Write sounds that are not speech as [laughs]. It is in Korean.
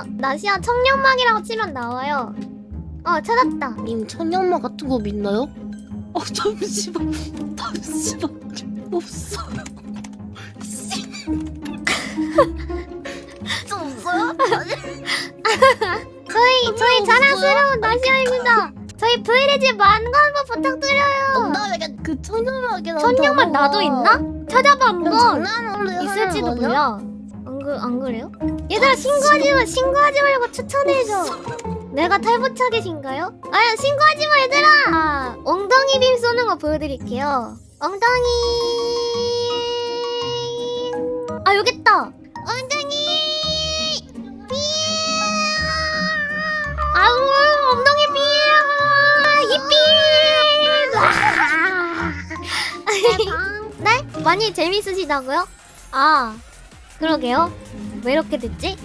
청년막 나시아 청년막이라고 치면 나와요. 어 찾았다. 님 천연마 같은 거 믿나요? 어 잠시만 [laughs] 잠시만 없어요. 씨. 진짜 없어요? [laughs] 저희 저희? 자랑스러운 나시아입니다. 저희 브이레지 만거 한번 부탁드려요. 농담이가 그 천연막이라는 청년막 나도 있나? 찾아봐 한번. 장난으로 있을지도? 몰라. 안, 그, 안 그래요? 얘들아 신고하지 마 신고하지 말고 추천해줘. 내가 탈부착이신가요? 아 신고하지 마 얘들아. 아, 엉덩이 빔 쏘는 거 보여드릴게요. 엉덩이. 아 여기 있다. 엉덩이. 빔. 아우 엉덩이 빔. 이빔. 네? [laughs] 많이 재밌으시다고요? 아 그러게요. 왜 이렇게 됐지?